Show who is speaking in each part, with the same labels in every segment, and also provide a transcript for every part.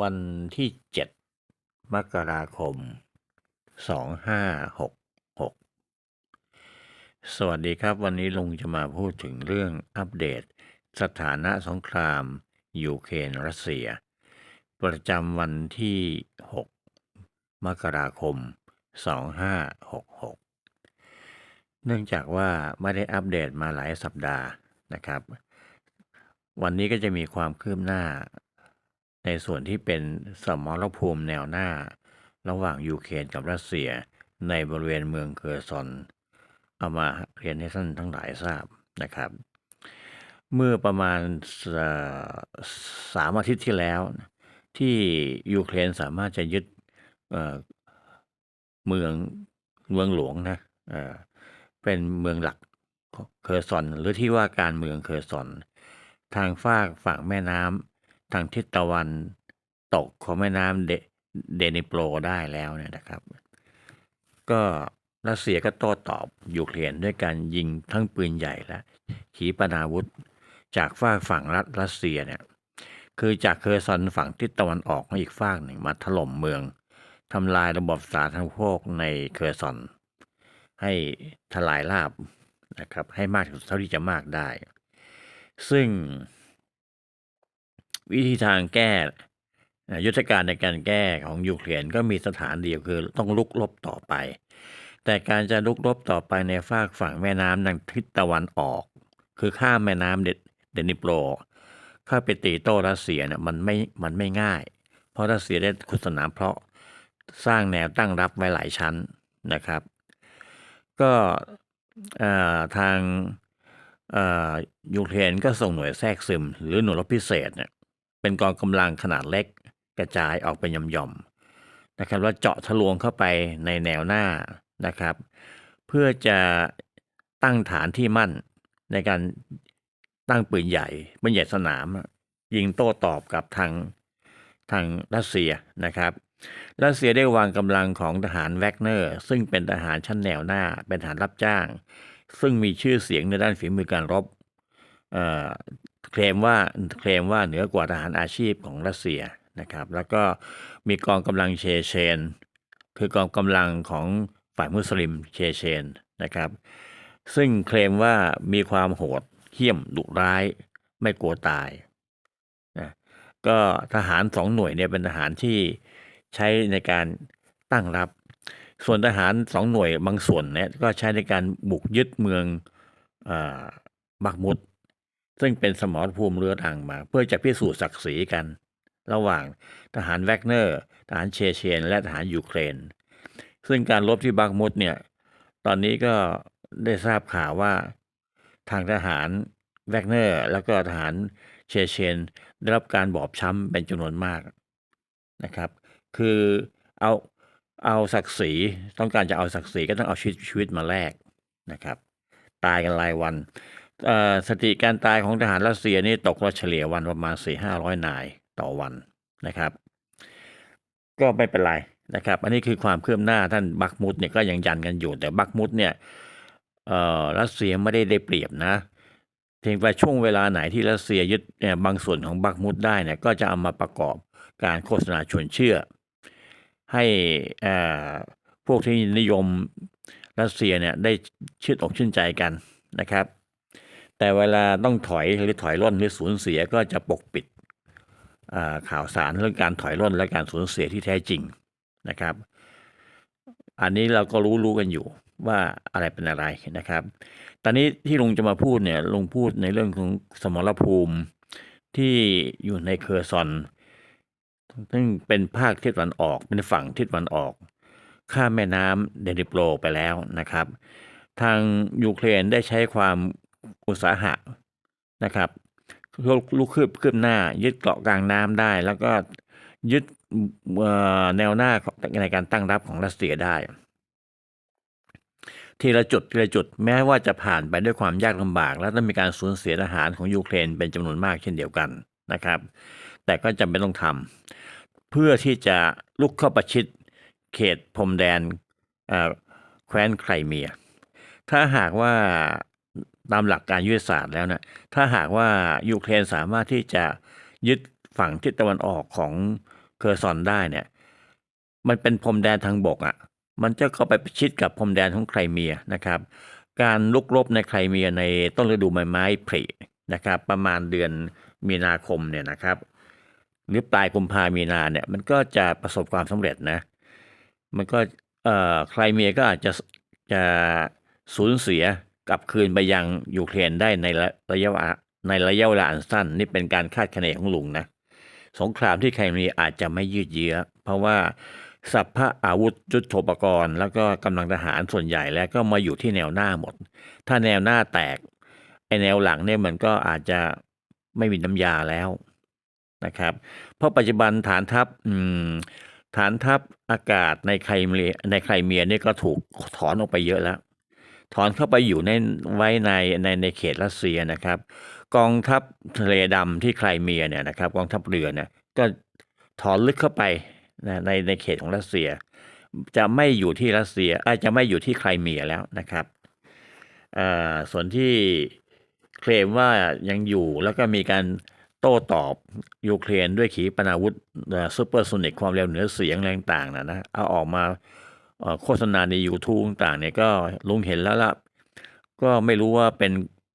Speaker 1: วันที่7มกราคม2566สวัสดีครับ วันนี้ลุงจะมาพูดถึงเรื่องอัปเดต สถานะสงคราม ยูเครนรัสเซีย ประจำวันที่ 6 มกราคม 2566 เนื่องจากว่าไม่ได้อัปเดตมาหลายสัปดาห์นะครับ วันนี้ก็จะมีความคืบหน้า ในส่วนที่เป็นสมรภูมิแนวหน้า ระหว่างยูเครนกับรัสเซียในบริเวณเมืองเคอร์ซอน เอามาเรียนให้ท่านทั้งหลายทราบนะครับ เมื่อประมาณสามอาทิตย์ที่แล้ว ที่ยูเครนสามารถจะยึดเมืองเมืองหลวงนะเอ่อเป็นเมืองหลักเคอร์ซอน หรือที่ว่าการเมืองเคอร์ซอน ทางฝากฝั่งแม่น้ำ ทางทิศตะวันตกของแม่น้ำเดเดนิโปรได้แล้วเนี่ยนะครับ ก็รัสเซียก็โต้ตอบยูเครนด้วยการยิงทั้งปืนใหญ่และขีปนาวุธ จากฝากฝั่งรัสรัสเซียเนี่ยคือจากเคอร์ซอนฝั่งทิศตะวันออกของอีกฝากหนึ่งมาถล่มเมืองทำลายระบบสาธารณูปโภคในเคอร์ซอน ให้ทลายราบนะครับให้มากที่สุดเท่าที่จะมากได้ ซึ่ง วิธีทางแก้ยุทธการในการแก้ของยูเครนก็มีสถานเดียวคือต้องลุกลบต่อไป แต่การจะลุกลบต่อไปในฝากฝั่งแม่น้ำทางทิศตะวันออก คือข้ามแม่น้ำเดเดนิโปรเข้าไปตีโต้รัสเซียเนี่ยมันไม่มันไม่ง่าย เพราะรัสเซียได้ขุดสนามเพราะสร้างแนวตั้งรับไว้หลายชั้นนะครับ ก็ทางยูเครนก็ส่งหน่วยแทรกซึม หรือหน่วยรบพิเศษเนี่ย เป็นกองกำลังขนาดเล็กกระจายออกเป็นหย่อมๆนะครับแล้วเจาะทะลวงเข้าไปในแนวหน้านะครับ เพื่อจะตั้งฐานที่มั่นในการตั้งปืนใหญ่ปืนใหญ่สนาม ยิงโต้ตอบกับทางทางรัสเซียนะครับรัสเซียได้วางกำลังของทหารแวกเนอร์ ซึ่งเป็นทหารชั้นแนวหน้า เป็นทหารรับจ้าง ซึ่งมีชื่อเสียงในด้านฝีมือการรบ เคลมว่าเคลมว่าเหนือกว่าทหารอาชีพของรัสเซียนะครับ แล้วก็มีกองกำลังเชเชน คือกองกำลังของฝ่ายมุสลิมเชเชนนะครับ ซึ่งเคลมว่ามีความโหดเหี้ยมดุร้ายไม่กลัวตายนะก็ทหารสองหน่วยเนี่ยเป็นทหารที่ใช้ในการตั้งรับ ส่วนทหารสองหน่วยบางส่วนเนี่ยก็ใช้ในการบุกยึดเมืองอาบักมุด ซึ่งเป็นสมรภูมิเรือรังมา เพื่อจะพิสูจน์ศักดิ์ศรีกัน ระหว่างทหารแวกเนอร์ ทหารเชเชน และทหารยูเครน ซึ่งการรบที่บักมุดเนี่ยตอนนี้ก็ได้ทราบข่าวว่าทางทหารแวกเนอร์ แล้วก็ทหารเชเชน ได้รับการบอบช้ำเป็นจำนวนมากนะครับ คือเอาเอาศักดิ์ศรีต้องการจะเอาศักดิ์ศรีก็ต้องเอาชีวิตชีวิตมาแลกนะครับ ตายกันรายวัน สถิติการตายของทหารรัสเซียนี่ตกละเฉลี่ยวันประมาณสี่ห้าร้อยนายต่อวันนะครับ ก็ไม่เป็นไรนะครับ อันนี้คือความคืบหน้าท่านบักมุดเนี่ยก็ยังยันกันอยู่ แต่บักมุดเนี่ยอ่อรัสเซียไม่ได้ได้เปรียบนะเพียงแต่ช่วงเวลาไหนที่รัสเซียยึดเนี่ยบางส่วนของบักมุดได้เนี่ยก็จะเอามาประกอบการโฆษณาชวนเชื่อ ให้อ่าพวกที่นิยมรัสเซียเนี่ยได้ชื่นอกชื่นใจกันนะครับ แต่เวลาต้องถอยหรือถอยร่นหรือสูญเสียก็จะปกปิดข่าวสารเรื่องการถอยร่นและการสูญเสียที่แท้จริงนะครับ อันนี้เราก็รู้รู้กันอยู่ว่าอะไรเป็นอะไรนะครับ ตอนนี้ที่ลุงจะมาพูดเนี่ยลุงพูดในเรื่องของสมรภูมิที่อยู่ในเคอร์ซอน ซึ่งเป็นภาคทิศตะวันออก เป็นฝั่งทิศตะวันออก ข้ามแม่น้ำเดนิโปรไปแล้วนะครับ ทางยูเครนได้ใช้ความ อุตสาหะนะครับลุกคืบคืบหน้า ยึดเกาะกลางน้ำได้ แล้วก็ยึดแนวหน้าในการตั้งรับของรัสเซียได้ ทีละจุดทีละจุดแม้ว่าจะผ่านไปด้วยความยากลำบาก และต้องมีการสูญเสียทหารของยูเครนเป็นจำนวนมากเช่นเดียวกันนะครับ แต่ก็จำเป็นต้องทำเพื่อที่จะลุกเข้าประชิดเขตพรมแดนแคว้นไครเมีย ถ้าหากว่า ตามหลักการยุทธศาสตร์แล้วนะถ้าหากว่ายูเครนสามารถที่จะยึดฝั่งทิศตะวันออกของเคอร์ซอนได้เนี่ย มันเป็นพรมแดนทางบกอะ่ะ มันจะเข้าไปประชิดกับพรมแดนของไครเมียนะครับ การลุกรบในไครเมียในต้นฤดูใบไม้ผลินะครับ ประมาณเดือนมีนาคมเนี่ยนะครับ หรือปลายกุมภามีนาเนี่ย มันก็จะประสบความสำเร็จนะ มันก็เอ่อไครเมียก็อาจจะจะสูญเสีย ลับคืนไปยังยูเครนได้ในระยะเวลาในระยะเวลาอันสั้น นี่เป็นการคาดคะเนของลุงนะสงครามที่ไครเมียอาจจะไม่ยืดเยื้อ เพราะว่าสัพพะอาวุธยุทโธปกรณ์ แล้วก็กำลังทหารส่วนใหญ่แล้วก็มาอยู่ที่แนวหน้าหมด ถ้าแนวหน้าแตกไอแนวหลังเนี่ยมันก็อาจจะไม่มีน้ำยาแล้วนะครับ เพราะปัจจุบันฐานทัพฐานทัพอากาศในไครเมียในไครเมียเนี่ยก็ถูกถอนออกไปเยอะแล้ว ถอนเข้าไปอยู่ในไว้ในในในเขตรัสเซียนะครับ กองทัพทะเลดำที่ไครเมียเนี่ยนะครับ กองทัพเรือเนี่ยก็ถอนลึกเข้าไปนะในในเขตของรัสเซีย จะไม่อยู่ที่รัสเซียอาจจะไม่อยู่ที่ไครเมียแล้วนะครับอ่าส่วนที่เคลมว่ายังอยู่แล้วก็มีการโต้ตอบยูเครนด้วยขีปนาวุธซูเปอร์โซนิกความเร็วเหนือเสียงอะไรต่างๆนะนะเอาออกมา โฆษณาใน YouTube ต่างๆเนี่ยก็ลุงเห็นแล้วล่ะ ก็ไม่รู้ว่าเป็น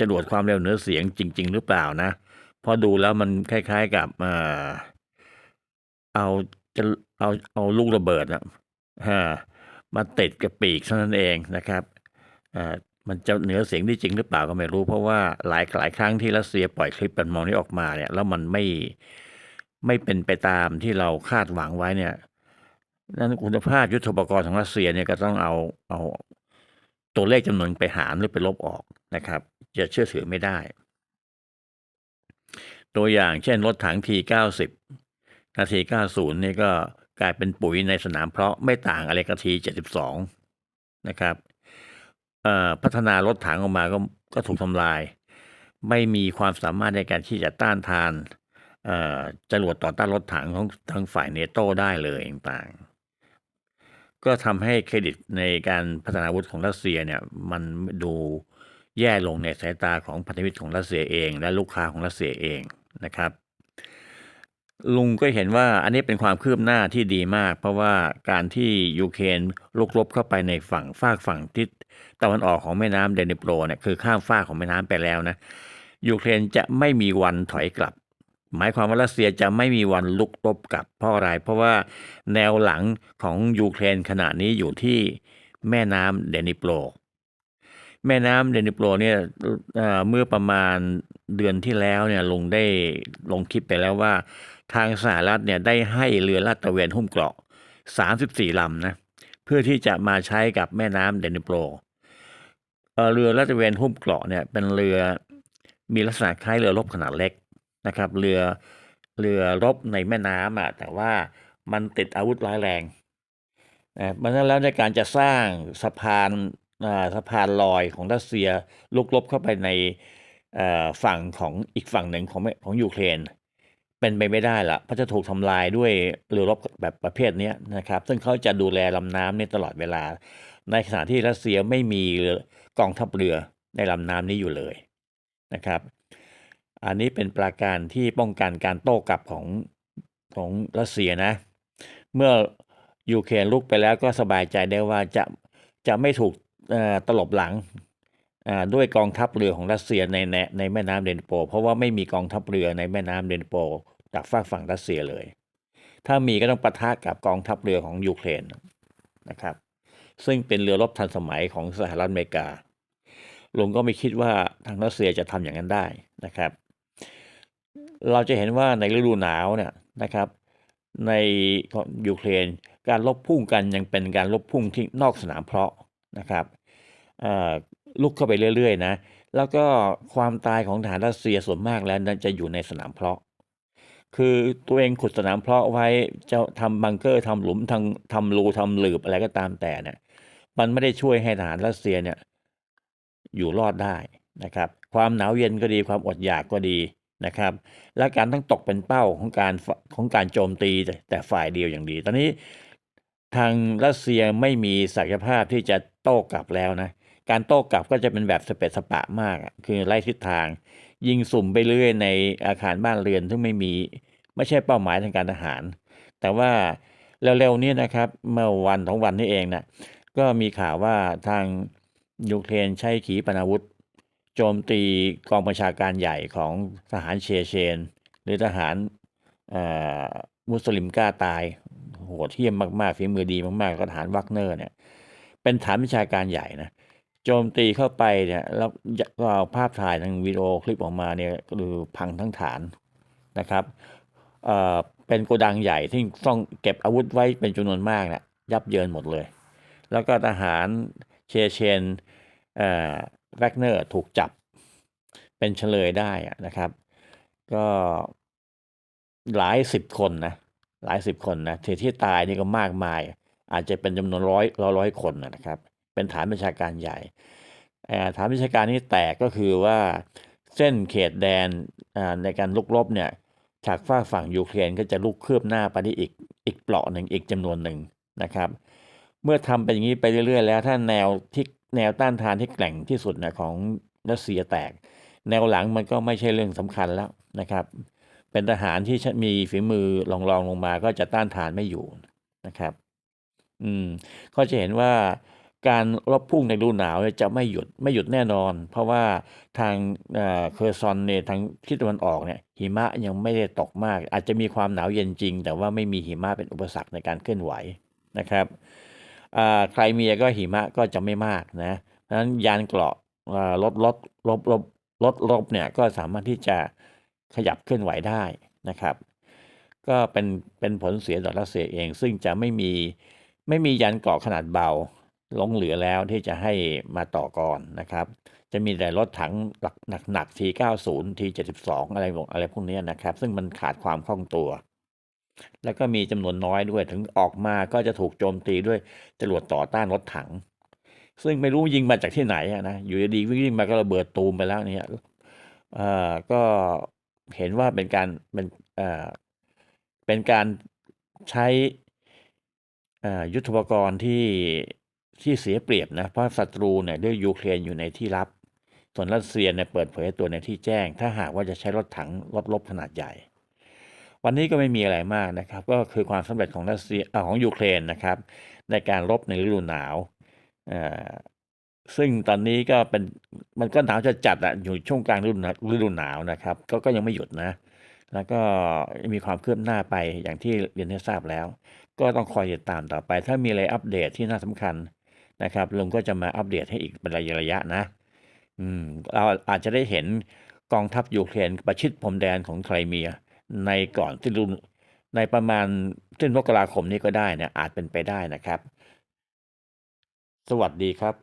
Speaker 1: จรวดความเร็วเหนือเสียงจริง ๆ หรือเปล่านะพอดูแล้วมันคล้าย ๆกับเออเอาจะเอาเอาลูกระเบิดอะฮะมาติดกับปีกเท่านั้นเองนะครับเออมันจะเหนือเสียงได้จริงหรือเปล่าก็ไม่รู้ เพราะว่าหลายหลายครั้งที่รัสเซียปล่อยคลิปเป็นมองนี้ออกมาเนี่ย แล้วมันไม่ไม่เป็นไปตามที่เราคาดหวังไว้เนี่ย นั้นคุณภาพยุทโธปกรณ์ของรัสเซียเนี่ยก็ต้องเอาเอาตัวเลขจำนวนไปหารหรือไปลบออกนะครับ จะเชื่อถือไม่ได้ ตัวอย่างเช่นรถถังที90นาที90นี่ก็กลายเป็นปุ๋ยในสนามเพราะไม่ต่างอะไรกับที72นะครับพัฒนารถถังออกมาก็ก็ถูกทำลาย ไม่มีความสามารถในการที่จะต้านทานจรวดต่อต้านรถถังของทางฝ่ายเนโตได้เลยต่างๆ ก็ทำให้เครดิตในการพัฒนาอาวุธของรัสเซียเนี่ยมันดูแย่ลงในสายตาของพันธมิตรของรัสเซียเอง และลูกค้าของรัสเซียเองนะครับ ลุงก็เห็นว่าอันนี้เป็นความคืบหน้าที่ดีมาก เพราะว่าการที่ยูเครนลุกรบเข้าไปในฝั่งฝากฝั่งทิศตะวันออกของแม่น้ำเดนิโปรเนี่ยคือข้ามฟากของแม่น้ำไปแล้วนะยูเครนจะไม่มีวันถอยกลับ หมายความว่ารัสเซียจะไม่มีวันลุกรบกลับเพราะอะไร เพราะว่าแนวหลังของยูเครนขณะนี้อยู่ที่แม่น้ำเดนิโปรแม่น้ำเดนิโปรเนี่ยเมื่อประมาณเดือนที่แล้วเนี่ยลงได้ลงคลิปไปแล้วว่า ทางสหรัฐเนี่ยได้ให้เรือลาดตระเวนหุ้มเกราะ 34ลำนะเพื่อที่จะมาใช้กับแม่น้ำเดนิโปรเอ่อเรือลาดตระเวนหุ้มเกราะเนี่ยเป็นเรือมีลักษณะคล้ายเรือรบขนาดเล็ก นะครับเรือเรือรบในแม่น้ำอะแต่ว่ามันติดอาวุธร้ายแรงนะมันนั้นแล้วในการจะสร้างสะพานอ่าสะพานลอยของรัสเซียลุกลบเข้าไปในอ่อฝั่งของอีกฝั่งหนึ่งของของยูเครน เป็นไปไม่ได้ละเพราะจะถูกทำลายด้วยเรือรบแบบประเภทนี้นะครับ ซึ่งเขาจะดูแลลำน้ำนี่ตลอดเวลา ในขณะที่รัสเซียไม่มีกองทัพเรือในลำน้ำนี้อยู่เลยนะครับ อันนี้เป็นปราการที่ป้องกันการโต้กลับของของรัสเซียนะ เมื่อยูเครนลุกไปแล้วก็สบายใจได้ว่าจะจะไม่ถูกตลบหลังด้วยกองทัพเรือของรัสเซียในในในแม่น้ำเดนโป เพราะว่าไม่มีกองทัพเรือในแม่น้ำเดนโปจากฝากฝั่งรัสเซียเลย ถ้ามีก็ต้องปะทะกับกองทัพเรือของยูเครนนะครับ ซึ่งเป็นเรือรบทันสมัยของสหรัฐอเมริกาลุงก็ไม่คิดว่าทางรัสเซียจะทำอย่างนั้นได้นะครับ เราจะเห็นว่าในฤดูหนาวเนี่ยนะครับ ในยูเครนการลบพุ่งกันยังเป็นการลบพุ่งที่นอกสนามเพาะนะครับลุกเข้าไปเรื่อยๆนะแล้วก็ความตายของทหารรัสเซียส่วนมากแล้วนั้นจะอยู่ในสนามเพาะ คือตัวเองขุดสนามเพาะไว้จะทำบังเกอร์ทำหลุมทำทำรูทำหลืบอะไรก็ตามแต่เนี่ยมันไม่ได้ช่วยให้ทหารรัสเซียเนี่ยอยู่รอดได้นะครับ ความหนาวเย็นก็ดีความอดอยากก็ดี นะครับ และการต้องตกเป็นเป้าของการของการโจมตีแต่ฝ่ายเดียวอย่างดี ตอนนี้ทางรัสเซียไม่มีศักยภาพที่จะโต้กลับแล้วนะ การโต้กลับก็จะเป็นแบบสเปซสปะมาก คือไล่ทิศทาง ยิงสุ่มไปเรื่อยในอาคารบ้านเรือน ซึ่งไม่มีไม่ใช่เป้าหมายทางการทหาร แต่ว่าเร็วๆนี้นะครับเมื่อวันสองวันนี้เองนะก็มีข่าวว่าทางยูเครนใช้ขีปนาวุธ โจมตีกองบัญชาการใหญ่ของทหารเชเชน หรือทหารอ่อมุสลิมกล้าตาย โหดเหี้ยมมากๆฝีมือดีมากๆก็ทหารวักเนอร์เนี่ยเป็นฐานวิชาการใหญ่นะโจมตีเข้าไปเนี่ยแล้วก็เอาภาพถ่ายทางวิดีโอคลิปออกมาเนี่ยคือพังทั้งฐานนะครับเอ่อเป็นโกดังใหญ่ที่ต้องเก็บอาวุธไว้เป็นจำนวนมากนะยับเยินหมดเลย แล้วก็ทหารเชเชนเอ่อ แวกเนอร์ถูกจับเป็นเฉลยได้นะครับ ก็หลายสิบคนนะหลายสิบคนนะที่ที่ตายนี่ก็มากมาย อาจจะเป็นจำนวนร้อยร้อยร้อยคนนะครับ เป็นฐานประชาการใหญ่ฐานประชาการนี้แตกก็คือว่าเส้นเขตแดนในการลุกรบเนี่ยจากฝาฝั่งยูเครนก็จะลุกคืบหน้าไปที่อีกอีกเปราะหนึ่งอีกจำนวนหนึ่งนะครับ เมื่อทำเป็นอย่างนี้ไปเรื่อย ๆ แล้วถ้าแนวที่ แนวต้านทานที่แกร่งที่สุดนะของรัสเซียแตก แนวหลังมันก็ไม่ใช่เรื่องสำคัญแล้วนะครับ เป็นทหารที่มีฝีมือรองรองลงมาก็จะต้านทานไม่อยู่นะครับ อืมก็จะเห็นว่าการรบพุ่งในฤดูหนาวจะไม่หยุดไม่หยุดแน่นอน เพราะว่าทางเอ่อเคอร์ซอนเนี่ยทางทิศตะวันออกเนี่ยหิมะยังไม่ได้ตกมาก อาจจะมีความหนาวเย็นจริง แต่ว่าไม่มีหิมะเป็นอุปสรรคในการเคลื่อนไหวนะครับ อ่าไครเมียก็หิมะก็จะไม่มากนะเพราะฉะนั้นยานเกราะอ่ารถรถรบรบรถรบเนี่ยก็สามารถที่จะขยับเคลื่อนไหวได้นะครับ ก็เป็นเป็นผลเสียต่อรัสเซียเอง ซึ่งจะไม่มีไม่มียานเกราะขนาดเบาหลงเหลือแล้วที่จะให้มาต่อกรนนะครับ จะมีแต่รถถังหนักหนักหนัก T90 T72 อะไรพวกอะไรพวกนี้นะครับ ซึ่งมันขาดความคล่องตัว แล้วก็มีจำนวนน้อยด้วยถึงออกมาก็จะถูกโจมตีด้วยจรวดต่อต้านรถถัง ซึ่งไม่รู้ยิงมาจากที่ไหนนะอยู่ดีๆวิ่งมาก็ระเบิดตูมไปแล้วเนี่ยเออก็เห็นว่าเป็นการเป็นเออเป็นการใช้เอ่อยุทธปกรณ์ที่ที่เสียเปรียบนะเพราะศัตรูเนี่ยด้วยยูเครนอยู่ในที่ลับ ส่วนรัสเซียเนี่ยเปิดเผยตัวในที่แจ้ง ถ้าหากว่าจะใช้รถถังรถรบขนาดใหญ่ วันนี้ก็ไม่มีอะไรมากนะครับ ก็คือความสำเร็จของรัสเซียอของยูเครนนะครับ ในการรบในฤดูหนาวอ่อซึ่งตอนนี้ก็เป็นมันก็หนาวจะจัดอะอยู่ช่วงกลางฤดูหนาวฤดูหนาวนะครับ ก็ก็ยังไม่หยุดนะ แล้วก็มีความคืบหน้าไปอย่างที่เรียนให้ทราบแล้ว ก็ต้องคอยติดตามต่อไป ถ้ามีอะไรอัปเดตที่น่าสำคัญนะครับลุงก็จะมาอัปเดตให้อีกเป็นระยะระยะนะ อืมเราอาจจะได้เห็นกองทัพยูเครนประชิดพรมแดนของไครเมีย ในก่อนที่รุ่นในประมาณสิ้นมกราคมนี้ก็ได้นะอาจเป็นไปได้นะครับ สวัสดีครับ